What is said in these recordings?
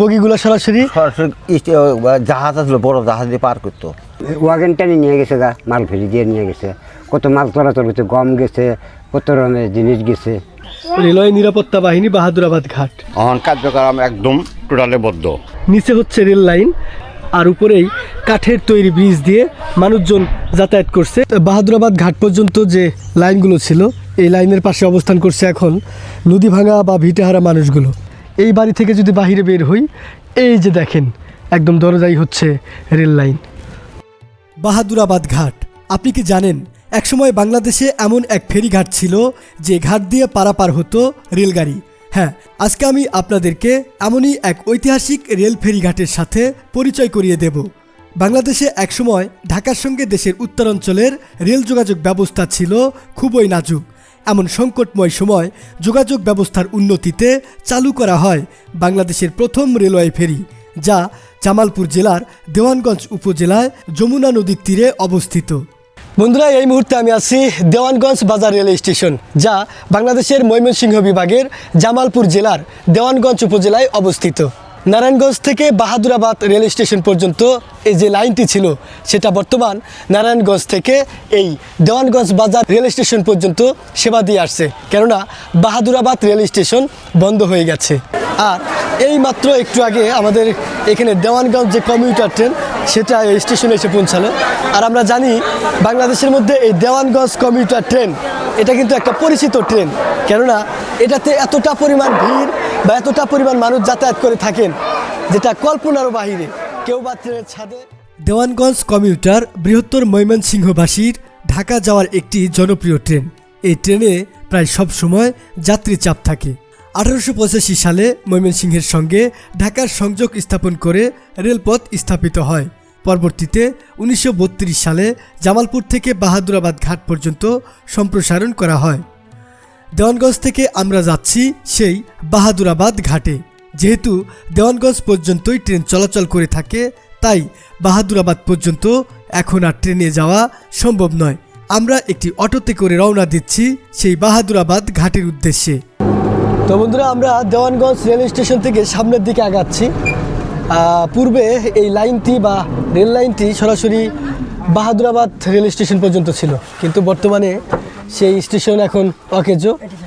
বগিগুলো সরাসরি? সরাসরি জাহাজ আসলো বড় জাহাজ দিয়ে পার করতো। ওয়াগন টেনে নিয়ে গেছে গা মাল ফেরি দিয়ে নিয়ে গেছে। কত মাল চলাচল করছে গম গেছে কত রকমের জিনিস গেছে। রেলওয়ে নিরাপত্তা বাহিনী বাহাদুরাবাদ ঘাট। অহন কার্যক্রম একদম টোটালে বদ্ধ। নিচে হচ্ছে রেল লাইন আর উপরেই কাঠের তৈরি ব্রিজ দিয়ে মানুষজন যাতায়াত করছে। বাহাদুরাবাদ ঘাট পর্যন্ত যে লাইনগুলো ছিল এই লাইনের পাশে অবস্থান করছে এখন নদী ভাঙা বা ভিটেহারা মানুষগুলো। এই বাড়ি থেকে যদি বাহিরে বের হই, এই যে দেখেন, একদম দরজাই হচ্ছে রেল লাইন। বাহাদুরাবাদ ঘাট। আপনি কি জানেন, একসময় বাংলাদেশে এমন এক ফেরিঘাট ছিল যে ঘাট দিয়ে পারাপার হতো রেলগাড়ি। হ্যাঁ আজকে আমি আপনাদেরকে এমনই এক ঐতিহাসিক রেল ফেরিঘাটের সাথে পরিচয় করিয়ে দেব। বাংলাদেশে একসময় ঢাকার সঙ্গে দেশের উত্তরাঞ্চলের রেল যোগাযোগ ব্যবস্থা ছিল খুবই নাজুক। এমন সংকটময় সময় যোগাযোগ ব্যবস্থার উন্নতিতে চালু করা হয় বাংলাদেশের প্রথম রেলওয়ে ফেরি, যা জামালপুর জেলার দেওয়ানগঞ্জ উপজেলায় যমুনা নদীর তীরে অবস্থিত। বন্ধুরা, এই মুহূর্তে আমি আছি দেওয়ানগঞ্জ বাজার রেল স্টেশন, যা বাংলাদেশের ময়মনসিংহ বিভাগের জামালপুর জেলার দেওয়ানগঞ্জ উপজেলায় অবস্থিত। নারায়ণগঞ্জ থেকে বাহাদুরাবাদ রেল স্টেশন পর্যন্ত এই যে লাইনটি ছিল, সেটা বর্তমান নারায়ণগঞ্জ থেকে এই দেওয়ানগঞ্জ বাজার রেল স্টেশন পর্যন্ত সেবা দিয়ে আসছে। কেননা বাহাদুরাবাদ রেল স্টেশন বন্ধ হয়ে গেছে। আর এই মাত্র একটু আগে আমাদের এখানে দেওয়ানগঞ্জ যে কমিউটার ট্রেন, সেটা এই স্টেশনে এসে পৌঁছালো। আর আমরা জানি বাংলাদেশের মধ্যে এই দেওয়ানগঞ্জ কমিউটার ট্রেন, এটা কিন্তু একটা পরিচিত ট্রেন। কেননা এটাতে এতটা পরিমাণ ভিড় বা এতটা পরিমাণ মানুষ যাতায়াত করে থাকেন, যেটা কল্পনারও বাহিরে। কেউ বা ট্রেনের ছাদে দেওয়ানগঞ্জ কমিউটার বৃহত্তর ময়মনসিংহবাসীর ঢাকা যাওয়ার একটি জনপ্রিয় ট্রেন। এই ট্রেনে প্রায় সব সময় যাত্রী চাপ থাকে। আঠারোশো পঁচাশি সালে ময়মনসিংহের সঙ্গে ঢাকার সংযোগ স্থাপন করে রেলপথ স্থাপিত হয়। পরবর্তীতে উনিশশো বত্রিশ সালে জামালপুর থেকে বাহাদুরাবাদ ঘাট পর্যন্ত সম্প্রসারণ করা হয়। দেওয়ানগঞ্জ থেকে আমরা যাচ্ছি সেই বাহাদুরাবাদ ঘাটে। যেহেতু দেওয়ানগঞ্জ পর্যন্তই ট্রেন চলাচল করে থাকে, তাই বাহাদুরাবাদ পর্যন্ত এখন আর ট্রেনে যাওয়া সম্ভব নয়। আমরা একটি অটোতে করে রওনা দিচ্ছি সেই বাহাদুরাবাদ ঘাটের উদ্দেশ্যে। তো বন্ধুরা, আমরা দেওয়ানগঞ্জ রেল স্টেশন থেকে সামনের দিকে আগাচ্ছি। পূর্বে এই লাইনটি বা রেল লাইনটি সরাসরি বাহাদুরাবাদ রেল স্টেশন পর্যন্ত ছিল, কিন্তু বর্তমানে সেই স্টেশন এখন অকেজ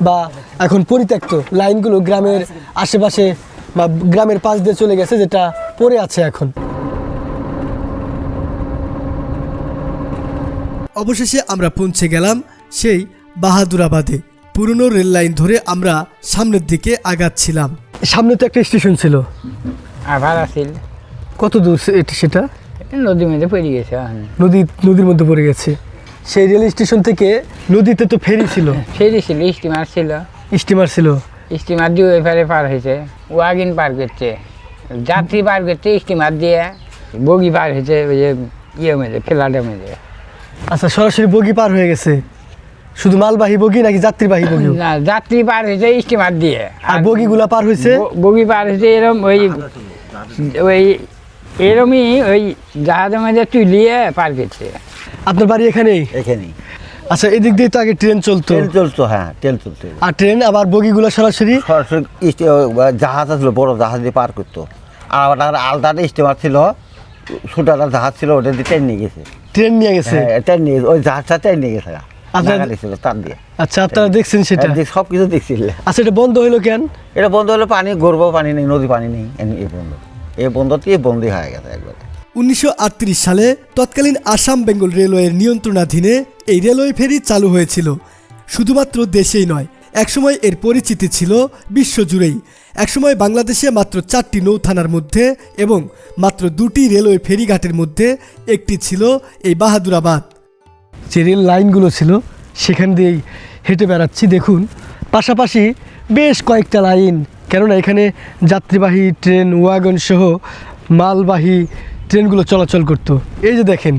বা এখন পরিত্যক্ত। লাইনগুলো গ্রামের আশেপাশে বা গ্রামের পাশ দিয়ে চলে গেছে যেটা পড়ে আছে এখন। অবশেষে আমরা পৌঁছে গেলাম সেই বাহাদুরাবাদে। পুরনো রেল লাইন ধরে আমরা সামনের দিকে আগাচ্ছিলাম। সামনে তো একটা স্টেশন ছিল। কত দূর এটি সেটা? নদীর মধ্যে পড়ে গেছে নদী নদীর মধ্যে পড়ে গেছে। সেই রেল স্টেশন থেকে নদীতে তো ফেরি ছিল। ফেরি ছিল স্টিমার ছিল। স্টিমার ছিল। স্টিমার দিয়ে ওই পারে পার হয়েছে। ওয়াগিন পার করছে। যাত্রী পার করছে স্টিমার দিয়ে বগি পার হয়েছে ওই যে ইয়ে মেঝে ফ্ল্যাটের মেঝে আচ্ছা সরাসরি বগি পার হয়ে গেছে। শুধু মালবাহী বগি নাকি যাত্রীবাহী বগি? না যাত্রী পার হয়েছে স্টিমার দিয়ে। আর বগিগুলা পার হয়েছে? বগি পার হয়েছে এরম ওই ওই এরমই ওই জাহাজের মধ্যে তুলিয়ে পার করছে। আপনার বাড়ি এখানেই? এখানেই। আচ্ছা এদিক দিয়ে তো আগে ট্রেন চলতো। ট্রেন চলতো হ্যাঁ ট্রেন চলতো আর ট্রেন আবার বগিগুলো সরাসরি? সরাসরি জাহাজ আসলো বড় জাহাজ দিয়ে পার করতো। আর আবার আলাদা স্টিমার ছিল ছোট জাহাজ ছিল ওটা দিয়ে ট্রেন নিয়ে গেছে। ট্রেন নিয়ে গেছে? হ্যাঁ ট্রেন নিয়ে ওই জাহাজটা ট্রেন নিয়ে গেছে। দিয়ে। আচ্ছা আপনারা দেখছেন সেটা? সব কিছু দেখছিল আচ্ছা এটা বন্ধ হইল কেন? এটা বন্ধ হলে পানি গর্ব পানি নেই নদী পানি নেই এই বন্ধ। এই বন্ধতেই বন্দি হয়ে গেছে একবারে। উনিশশো আটত্রিশ সালে তৎকালীন আসাম বেঙ্গল রেলওয়ের নিয়ন্ত্রণাধীনে এই রেলওয়ে ফেরি চালু হয়েছিল। শুধুমাত্র দেশেই নয়, একসময় এর পরিচিতি ছিল বিশ্বজুড়েই। একসময় বাংলাদেশে মাত্র চারটি নৌথানার মধ্যে এবং মাত্র দুটি রেলওয়ে ফেরিঘাটের মধ্যে একটি ছিল এই বাহাদুরাবাদ। যে রেল লাইনগুলো ছিল, সেখান দিয়েই হেঁটে বেড়াচ্ছি, দেখুন। পাশাপাশি বেশ কয়েকটা লাইন, কেননা এখানে যাত্রীবাহী ট্রেন ওয়াগন সহ মালবাহী ট্রেনগুলো চলাচল করত। এই যে দেখেন,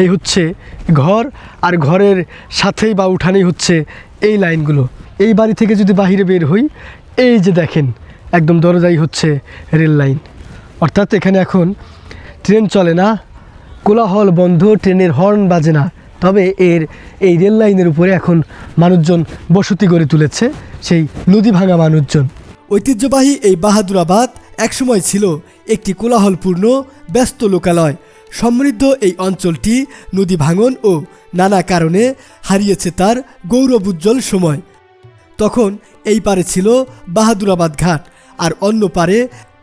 এই হচ্ছে ঘর আর ঘরের সাথেই বা উঠানেই হচ্ছে এই লাইনগুলো। এই বাড়ি থেকে যদি বাহিরে বের হই, এই যে দেখেন, একদম দরজাই হচ্ছে রেল লাইন। অর্থাৎ এখানে এখন ট্রেন চলে না, কোলাহল বন্ধ, ট্রেনের হর্ন বাজে না। তবে এর, এই রেল লাইনের উপরে এখন মানুষজন বসতি গড়ে তুলেছে, সেই নদী ভাঙা মানুষজন। ঐতিহ্যবাহী এই বাহাদুরাবাদ একসময় ছিল একটি কোলাহলপূর্ণ ব্যস্ত লোকালয়। সমৃদ্ধ এই অঞ্চলটি নদী ভাঙন ও নানা কারণে হারিয়েছে তার গৌরব উজ্জ্বল সময়। তখন এই পারে ছিল বাহাদুরাবাদ ঘাট আর অন্য পারে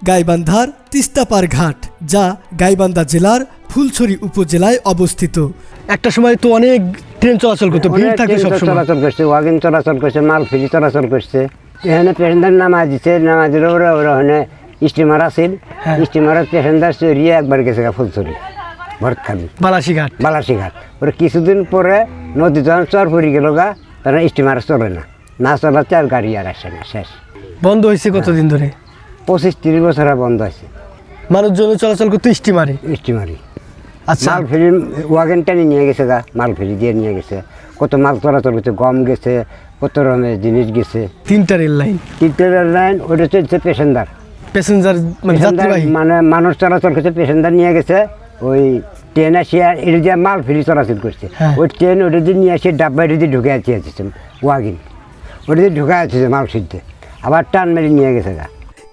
গাইবান্ধার তিস্তাপার ঘাট যা গাইবান্ধা জেলার ফুলছড়ি উপজেলায় অবস্থিত। একটা সময় তো অনেক ট্রেন চলাচল করতো ভিড় থাকতো ট্রেন চলাচল করছে ওয়াগন চলাচল করছে মাল ফেরি চলাচল করছে। এখানে প্যাসেঞ্জার নামাজ দিচ্ছে নামাজের ওরা ওরা স্টিমার আছিল হ্যাঁ। স্টিমারের প্যাসেঞ্জার চড়িয়ে একবার গেছে ফুলছড়ি ভরতখালি। বালাসি ঘাট বালাসি ঘাট ওরা কিছুদিন পরে নদী যখন চর পড়ে গেল গা তখন স্টিমার চলে না। না চলাতে আর গাড়ি আর আসে না শেষ। বন্ধ হয়েছে কতদিন ধরে? পঁচিশ তিরিশ বছর বন্ধ আছে মানুষজন চলাচল করতো স্টিমারে স্টিমারই আচ্ছা। মাল ফেরি ওয়াগন টেনে নিয়ে গেছে গা মাল ফেরি দিয়ে নিয়ে গেছে। কত মাল চলাচল করছে গম গেছে কত রকমের জিনিস গেছে। তিনটা রেল লাইন। তিনটে রেল লাইন ওটা চলছে প্যাসেঞ্জার প্যাসেঞ্জার মানে যাত্রীবাহী? মানে মানুষ চলাচল করছে প্যাসেঞ্জার নিয়ে গেছে ওই ট্রেন আসিয়া এটা দিয়ে মাল ফেরি চলাচল করছে। হ্যাঁ। ওই ট্রেন ওটা দিয়ে নিয়ে আসে ডাব্বা এটা দিয়ে ঢুকে আছে আছে ওয়াগিন। ওটা দিয়ে ঢুকে আছে মাল সিদ্ধে আবার টান মেরে নিয়ে গেছে গা।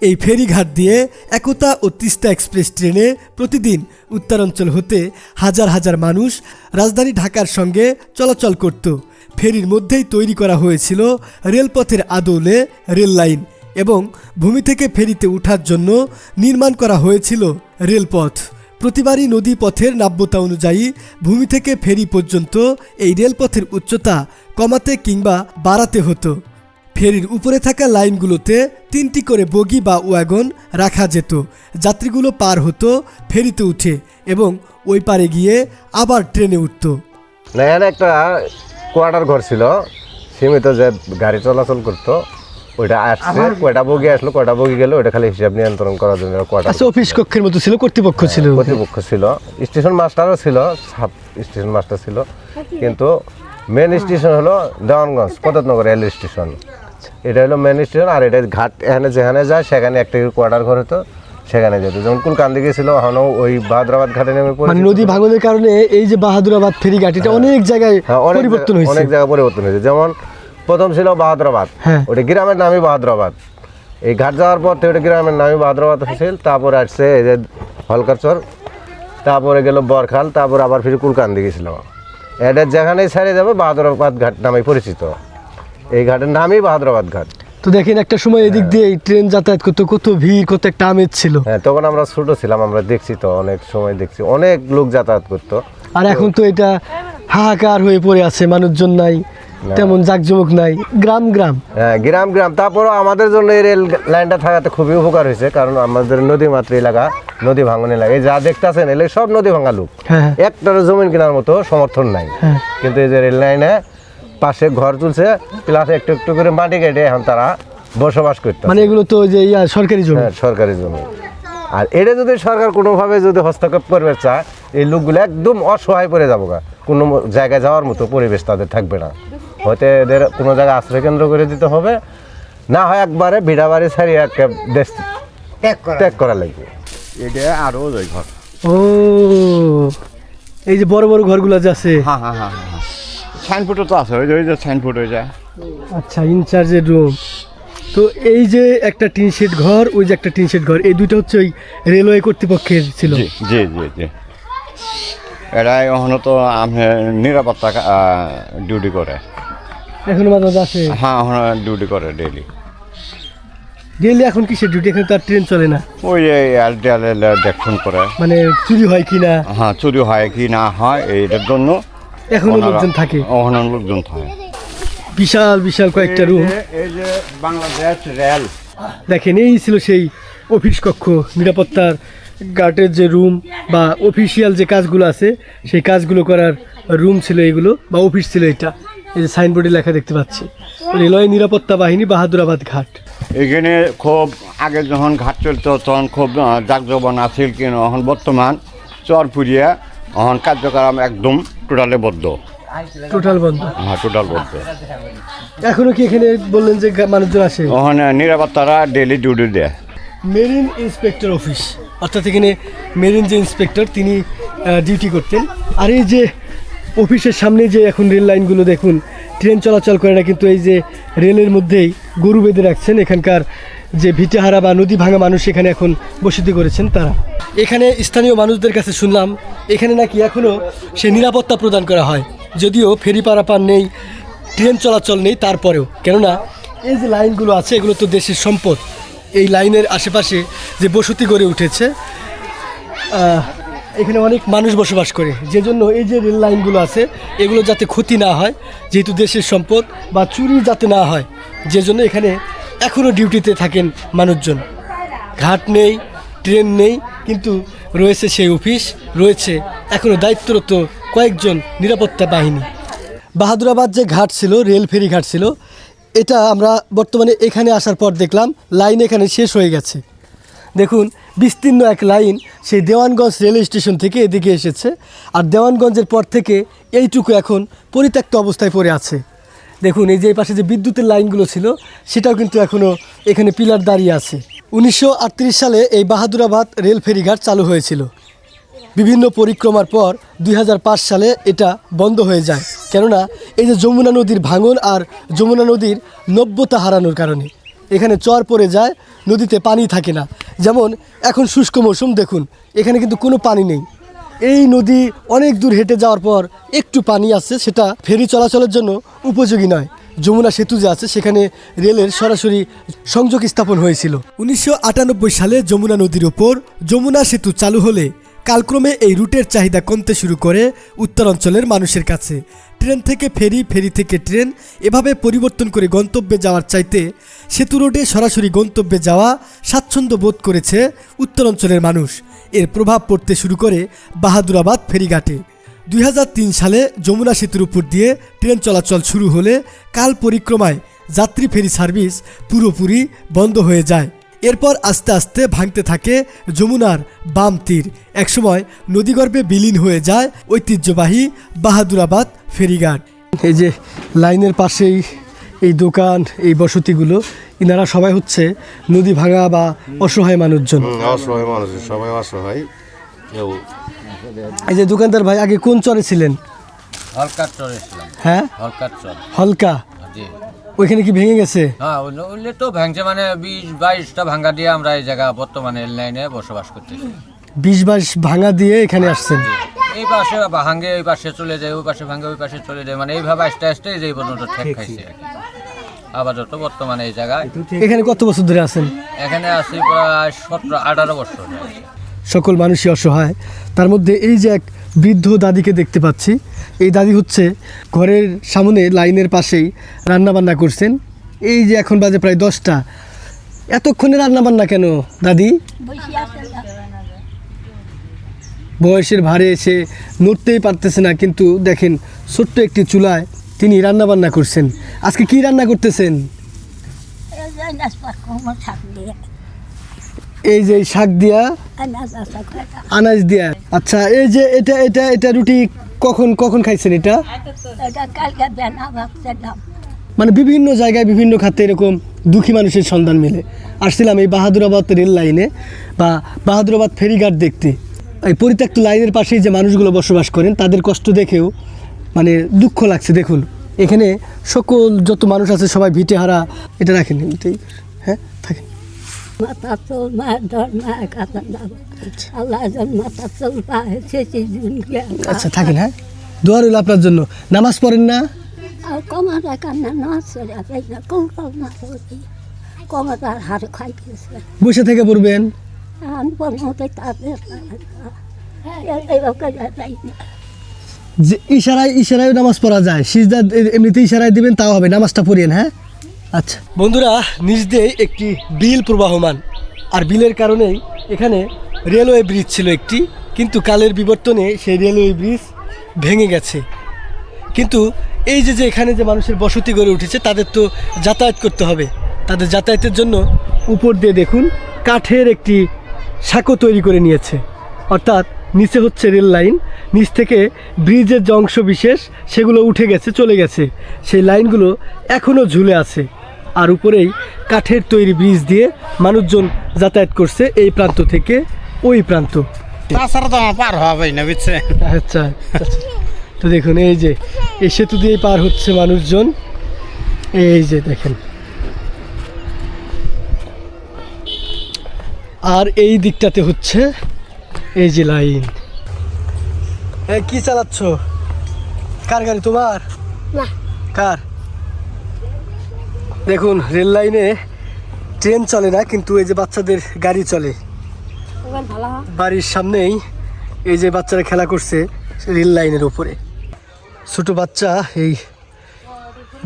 এই ফেরিঘাট দিয়ে একতা ও তিস্তা এক্সপ্রেস ট্রেনে প্রতিদিন উত্তরাঞ্চল হতে হাজার হাজার মানুষ রাজধানী ঢাকার সঙ্গে চলাচল করত। ফেরির মধ্যেই তৈরি করা হয়েছিল রেলপথের আদৌলে রেল লাইন। এবং ভূমি থেকে ফেরিতে ওঠার জন্য নির্মাণ করা হয়েছিল রেলপথ। প্রতিবারই নদী পথের নাব্যতা অনুযায়ী ভূমি থেকে ফেরি পর্যন্ত এই রেলপথের উচ্চতা কমাতে কিংবা বাড়াতে হতো। ফেরির উপরে থাকা লাইনগুলোতে তিনটি করে বগি বা ওয়াগন রাখা যেত। যাত্রীগুলো পার হতো ফেরিতে উঠে এবং ওই পারে গিয়ে আবার ট্রেনে উঠত। একটা কোয়ার্টার ঘর ছিল। সীমিত যে গাড়ি চলাচল করতো ওইটা আসছে কয়টা বগি আসলো কয়টা বগি গেল ওইটা খালি হিসাব নিয়ন্ত্রণ করার জন্য কোয়ার্টার আচ্ছা অফিস কক্ষের মতো ছিল কর্তৃপক্ষ ছিল? কর্তৃপক্ষ ছিল। স্টেশন মাস্টারও ছিল সাব স্টেশন মাস্টার ছিল। কিন্তু মেন স্টেশন হলো দেওয়ানগঞ্জ কদতনগর রেল স্টেশন এটা হলো মেন স্টেশন আর এটা ঘাট এখানে যেখানে যায় সেখানে একটা কোয়ার্টার ঘর হতো সেখানে যেত। যেমন কুলকান্দি গেছিল ওখানেও ওই বাহাদুরাবাদ ঘাটে নেমে মানে নদী ভাঙনের কারণে এই যে বাহাদুরাবাদ ফেরিঘাট এটা অনেক জায়গায় হ্যাঁ, অনেক পরিবর্তন হয়েছে। অনেক জায়গা পরিবর্তন হয়েছে। যেমন প্রথম ছিল বাহাদুরাবাদ। হ্যাঁ। ওটা গ্রামের নামই বাহাদুরাবাদ। এই ঘাট যাওয়ার পর থেকে ওটা গ্রামের নামই বাহাদুরাবাদ হয়েছিল তারপরে আসছে এই যে হলকারচর তারপরে গেল বরখাল তারপর আবার ফিরে কুলকান্দি গেছিল এটা যেখানেই ছাড়িয়ে যাবে বাহাদুরাবাদ ঘাট নামে পরিচিত। এই ঘাটের নামই বাহাদুরাবাদ ঘাট। তো দেখেন একটা সময় এদিক দিয়ে এই ট্রেন যাতায়াত করতো কত ভিড় কত একটা আমেজ ছিল। হ্যাঁ তখন আমরা ছোট ছিলাম আমরা দেখছি তো অনেক সময় দেখছি। অনেক লোক যাতায়াত করতো। আর এখন তো এটা হাহাকার হয়ে পড়ে আছে মানুষজন নাই। তেমন জাকজমক নাই গ্রাম গ্রাম। হ্যাঁ গ্রাম গ্রাম। তারপরও আমাদের জন্য এই রেল লাইনটা থাকাতে খুবই উপকার হয়েছে কারণ আমাদের নদী মাতৃ এলাকা নদী ভাঙন এই যা দেখতেছেন এলে সব নদী ভাঙা লোক। হ্যাঁ হ্যাঁ। একটার জমিন কেনার মতো সমর্থন নাই। হ্যাঁ। কিন্তু এই যে রেল লাইনে পাশে ঘর তুলছে প্লাস একটু একটু করে মাটি কেটে এখন তারা বসবাস করতে মানে এগুলো তো যে ইয়া সরকারি জমি। হ্যাঁ সরকারি জমি। আর এটা যদি সরকার কোনোভাবে যদি হস্তক্ষেপ করবে চায় এই লোকগুলো একদম অসহায় পড়ে যাব কোনো জায়গায় যাওয়ার মতো পরিবেশ তাদের থাকবে না। হয়তো এদের কোনো জায়গায় আশ্রয় কেন্দ্র করে দিতে হবে। না হয় একবারে ভিড়া বাড়ি ছাড়িয়ে একটা দেশ ত্যাগ করা লাগবে। এটা আরও ওই ঘর। ও এই যে বড় বড় ঘরগুলো যে আছে। হ্যাঁ হ্যাঁ হ্যাঁ হ্যাঁ সাইনবোর্ডও তো আছে ওই যে ওই যে সাইনবোর্ড হয়ে যায় আচ্ছা ইনচার্জের রুম তো এই যে একটা টিন শেড ঘর ওই যে একটা টিন শেড ঘর এই দুইটা হচ্ছে ওই রেলওয়ে কর্তৃপক্ষের ছিল। জি জি জি জি। এরা এখনও তো আমি নিরাপত্তা ডিউটি করে। এখনও মাঝে মাঝে আসে? হ্যাঁ এখন ডিউটি করে ডেইলি ডেলি এখন কিসের ডিউটি এখানে তার ট্রেন চলে না। ওই দেখুন করে। মানে চুরি হয় কি না? হ্যাঁ চুরি হয় কি না হয় এইটার জন্য এখনও লোকজন থাকে। ওখানে লোকজন থাকে। বিশাল বিশাল কয়েকটা রুম এই যে বাংলাদেশ রেল দেখেন এই ছিল সেই অফিস কক্ষ নিরাপত্তার গার্ডের যে রুম বা অফিসিয়াল যে কাজগুলো আছে সেই কাজগুলো করার রুম ছিল এগুলো বা অফিস ছিল এটা। এই যে সাইনবোর্ডে লেখা দেখতে পাচ্ছি। রেলওয়ে নিরাপত্তা বাহিনী বাহাদুরাবাদ ঘাট। এখানে খুব আগে যখন ঘাট চলত তখন খুব জাকজবন আছিল কিন্তু এখন বর্তমান চর পুরিয়া এখন কার্যক্রম একদম টোটালে বদ্ধ। টোটাল বন্ধ। হ্যাঁ টোটাল বদ্ধ। এখনও কি এখানে বললেন যে মানুষজন আসে? ওখানে নিরাপত্তারা ডেলি ডিউটি দেয়। Marine inspector office. অর্থাৎ এখানে মেরিন যে ইন্সপেক্টর তিনি ডিউটি করতেন। আর এই যে অফিসের সামনে যে এখন রেল লাইনগুলো দেখুন, ট্রেন চলাচল করে না, কিন্তু এই যে রেলের মধ্যেই গরু বেঁধে রাখছেন এখানকার যে ভিটেহারা বা নদী ভাঙা মানুষ এখানে এখন বসতি করেছেন তারা। এখানে স্থানীয় মানুষদের কাছে শুনলাম, এখানে নাকি এখনও সে নিরাপত্তা প্রদান করা হয়। যদিও ফেরি পারাপার নেই, ট্রেন চলাচল নেই, তারপরেও। কেননা, এই যে লাইনগুলো আছে, এগুলো তো দেশের সম্পদ। এই লাইনের আশেপাশে যে বসতি গড়ে উঠেছে এখানে অনেক মানুষ বসবাস করে। যে জন্য এই যে রেল লাইনগুলো আছে, এগুলো যাতে ক্ষতি না হয়, যেহেতু দেশের সম্পদ বা চুরি যাতে না হয় যে জন্য এখানে এখনও ডিউটিতে থাকেন মানুষজন। ঘাট নেই, ট্রেন নেই, কিন্তু রয়েছে সেই অফিস, রয়েছে এখনও দায়িত্বরত কয়েকজন নিরাপত্তা বাহিনী। বাহাদুরাবাদ যে ঘাট ছিল, রেল ফেরি ঘাট ছিল, এটা আমরা বর্তমানে এখানে আসার পর দেখলাম, লাইন এখানে শেষ হয়ে গেছে। দেখুন, বিস্তীর্ণ এক লাইন সেই দেওয়ানগঞ্জ রেল স্টেশন থেকে এদিকে এসেছে। আর দেওয়ানগঞ্জের পর থেকে এইটুকু এখন পরিত্যক্ত অবস্থায় পড়ে আছে। দেখুন, এই যে পাশে যে বিদ্যুতের লাইনগুলো ছিল, সেটাও কিন্তু এখনও এখানে পিলার দাঁড়িয়ে আছে। উনিশশো আটত্রিশ সালে এই বাহাদুরাবাদ রেল ফেরিঘাট চালু হয়েছিল। বিভিন্ন পরিক্রমার পর দুই হাজার পাঁচ সালে এটা বন্ধ হয়ে যায়। কেননা, এই যে যমুনা নদীর ভাঙন আর যমুনা নদীর নব্যতা হারানোর কারণে। এখানে চর পড়ে যায় নদীতে পানি থাকে না। যেমন এখন শুষ্ক মৌসুম, দেখুন, এখানে কিন্তু কোনো পানি নেই। এই নদী অনেক দূর হেঁটে যাওয়ার পর একটু পানি আছে, সেটা ফেরি চলাচলের জন্য উপযোগী নয়। যমুনা সেতু যে আছে, সেখানে রেলের সরাসরি সংযোগ স্থাপন হয়েছিল। উনিশশো আটানব্বই সালে যমুনা নদীর ওপর যমুনা সেতু চালু হলে কালক্রমে এই রুটের চাহিদা কমতে শুরু করে উত্তরাঞ্চলের মানুষের কাছে। ট্রেন থেকে ফেরি ফেরি থেকে ট্রেন, এভাবে পরিবর্তন করে গন্তব্যে যাওয়ার চাইতে সেতু রোডে সরাসরি গন্তব্যে যাওয়া স্বাচ্ছন্দ্য বোধ করেছে উত্তরাঞ্চলের মানুষ। এর প্রভাব পড়তে শুরু করে বাহাদুরাবাদ ফেরিঘাটে। দুই হাজার তিন সালে যমুনা সেতুর উপর দিয়ে ট্রেন চলাচল শুরু হলে কাল পরিক্রমায় যাত্রী ফেরি সার্ভিস পুরোপুরি বন্ধ হয়ে যায়। এরপর আস্তে আস্তে ভাঙতে থাকে যমুনার বাম তীর। একসময় নদীগর্ভে বিলীন হয়ে যায় ঐতিহ্যবাহী বাহাদুরাবাদ ফেরিঘাট। এই যে লাইনের পাশেই এই দোকান এই বসতিগুলো ইনারা সবাই হচ্ছে নদী ভাঙা বা অসহায় মানুষজন। অসহায় মানুষ সবাই অসহায়। কেউ এই যে দোকানদার ভাই আগে কোন চরে ছিলেন? হলকার চর এসলাম হ্যাঁ? হলকার চর। হলকা? ওইখানে কি ভেঙে গেছে? হ্যাঁ ওইলে- তো ভাঙছে মানে বিশ বাইশটা ভাঙ্গা দিয়ে আমরা এই জায়গা বর্তমানে রেল লাইনে বসবাস করতেছি। বিশ বাইশ ভাঙা দিয়ে এখানে আসছেন? এই পাশে ভাঙে ওই পাশে চলে যায় ওই পাশে ভাঙে ওই পাশে চলে যায় মানে এইভাবে আস্তে আস্তে যে এই পর্যন্ত ঠেক খাইছে আপাতত বর্তমানে এই জায়গায়। এখানে কত বছর ধরে আছেন? এখানে আছি প্রায় সতেরো আঠারো বছর সকল মানুষই অসহায়। তার মধ্যে এই যে এক বৃদ্ধ দাদিকে দেখতে পাচ্ছি। এই দাদি হচ্ছে ঘরের সামনে লাইনের পাশেই রান্নাবান্না করছেন। এই যে এখন বাজে প্রায় দশটা। এতক্ষণে রান্না বান্না কেন দাদি? বয়সের ভারে এসে নড়তেই পারতেছে না কিন্তু দেখেন ছোট্ট একটি চুলায় তিনি রান্না বান্না করছেন। আজকে কি রান্না করতেছেন? এই যে শাক দিয়া আনাজ দিয়া। আচ্ছা এই যে এটা এটা এটা রুটি কখন কখন খাইছেন এটা? মানে বিভিন্ন জায়গায় বিভিন্ন খাতে এরকম দুঃখী মানুষের সন্ধান মেলে। আসছিলাম এই বাহাদুরাবাদ রেল লাইনে বা বাহাদুরাবাদ ফেরিঘাট দেখতে। এই পরিত্যক্ত লাইনের পাশেই যে মানুষগুলো বসবাস করেন তাদের কষ্ট দেখেও মানে দুঃখ লাগছে দেখুন। এখানে সকল যত মানুষ আছে সবাই ভিটে হারা এটা রাখেন হ্যাঁ থাকেন। মাথা মাথা চল আচ্ছা থাকেন হ্যাঁ? আপনার জন্য। নামাজ পড়েন না? আর কমাটা কান্না না খাই বসে থেকে পড়বেন? যে ইশারায় ইশারায় নামাজ পড়া যায়। সিজদা এমনিতে ইশারায় দিবেন, তাও হবে। নামাজটা পড়িয়েন হ্যাঁ? আচ্ছা। বন্ধুরা, নিজ দিয়ে একটি বিল প্রবাহমান। আর বিলের কারণেই এখানে রেলওয়ে ব্রিজ ছিল একটি, কিন্তু কালের বিবর্তনে সেই রেলওয়ে ব্রিজ ভেঙে গেছে। কিন্তু এই যে যে এখানে যে মানুষের বসতি গড়ে উঠেছে, তাদের তো যাতায়াত করতে হবে। তাদের যাতায়াতের জন্য উপর দিয়ে দেখুন, কাঠের একটি সাঁকো তৈরি করে নিয়েছে। অর্থাৎ নিচে হচ্ছে রেল লাইন, নিচ থেকে ব্রিজের যে অংশ বিশেষ, সেগুলো উঠে গেছে, চলে গেছে। সেই লাইনগুলো এখনও ঝুলে আছে। আর উপরেই কাঠের তৈরি ব্রিজ দিয়ে মানুষজন যাতায়াত করছে এই প্রান্ত থেকে ওই প্রান্ত তাছাড়া তো আমার পার হবেই না বুঝছে আচ্ছা আচ্ছা। তো দেখুন এই যে এই সেতু দিয়েই পার হচ্ছে মানুষজন। এই যে দেখেন। আর এই দিকটাতে হচ্ছে এই যে লাইন। এই কি চালাচ্ছ? কার গাড়ি তোমার? কার? দেখুন, রেল লাইনে ট্রেন চলে না, কিন্তু এই যে বাচ্চাদের গাড়ি চলে। বাড়ির সামনেই এই যে বাচ্চারা খেলা করছে রেল লাইনের উপরে। ছোট বাচ্চা এই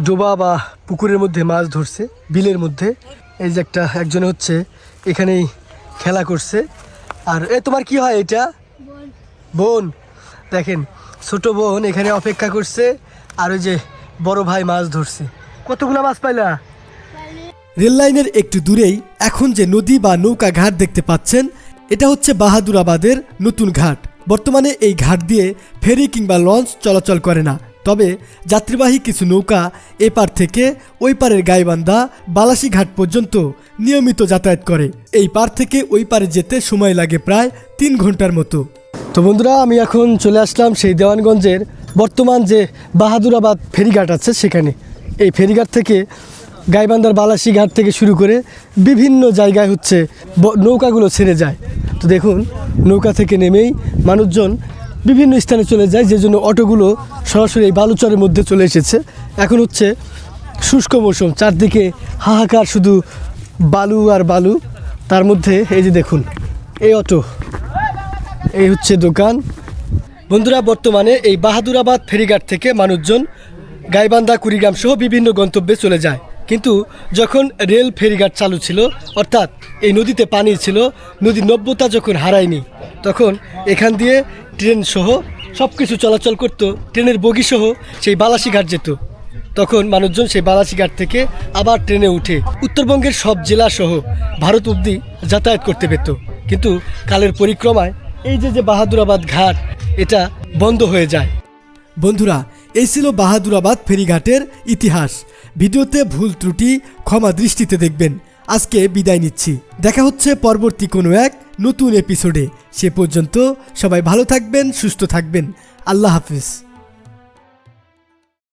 ডোবা বা পুকুরের মধ্যে মাছ ধরছে, বিলের মধ্যে। এই যে একটা, একজনে হচ্ছে এখানেই খেলা করছে। আর এ, তোমার কি হয় এটা? বোন। দেখেন, ছোট বোন এখানে অপেক্ষা করছে, আর ওই যে বড় ভাই মাছ ধরছে। কতগুলো মাছ পাইলা? রেল লাইনের একটু দূরেই এখন যে নদী বা নৌকা ঘাট দেখতে পাচ্ছেন, এটা হচ্ছে বাহাদুরাবাদের নতুন ঘাট। বর্তমানে এই ঘাট দিয়ে ফেরি কিংবা লঞ্চ চলাচল করে না। তবে যাত্রীবাহী কিছু নৌকা এপার থেকে ওই পারের গাইবান্ধা, বালাসী ঘাট পর্যন্ত নিয়মিত যাতায়াত করে। এই পার থেকে ওই পারে যেতে সময় লাগে প্রায় তিন ঘণ্টার মতো। তো বন্ধুরা, আমি এখন চলে আসলাম সেই দেওয়ানগঞ্জের বর্তমান যে বাহাদুরাবাদ ফেরিঘাট আছে সেখানে। এই ফেরিঘাট থেকে গাইবান্ধার বালাসী ঘাট থেকে শুরু করে বিভিন্ন জায়গায় হচ্ছে নৌকাগুলো ছেড়ে যায়। তো দেখুন, নৌকা থেকে নেমেই মানুষজন বিভিন্ন স্থানে চলে যায়, যে জন্য অটোগুলো সরাসরি এই বালুচরের মধ্যে চলে এসেছে। এখন হচ্ছে শুষ্ক মৌসুম, চারদিকে হাহাকার, শুধু বালু আর বালু। তার মধ্যে এই যে দেখুন, এই অটো, এই হচ্ছে দোকান। বন্ধুরা, বর্তমানে এই বাহাদুরাবাদ ফেরিঘাট থেকে মানুষজন গাইবান্ধা, কুড়িগ্রাম সহ বিভিন্ন গন্তব্যে চলে যায়। কিন্তু যখন রেল ফেরিঘাট চালু ছিল, অর্থাৎ এই নদীতে পানি ছিল, নদীর নব্যতা যখন হারায়নি, তখন এখান দিয়ে ট্রেন সহ সব কিছু চলাচল করত, ট্রেনের বগি সহ সেই বালাসীঘাট যেত। তখন মানুষজন সেই বালাসীঘাট থেকে আবার ট্রেনে উঠে উত্তরবঙ্গের সব জেলা সহ ভারত অবধি যাতায়াত করতে পেত। কিন্তু কালের পরিক্রমায় এই যে যে বাহাদুরাবাদ ঘাট, এটা বন্ধ হয়ে যায়। বন্ধুরা এই ছিল বাহাদুরাবাদ ফেরিঘাটের ইতিহাস। ভিডিওতে ভুল ত্রুটি, ক্ষমা দৃষ্টিতে দেখবেন। আজকে বিদায় নিচ্ছি। দেখা হচ্ছে পরবর্তী কোনো এক নতুন এপিসোডে সে পর্যন্ত সবাই ভালো থাকবেন, সুস্থ থাকবেন। আল্লাহ হাফিজ।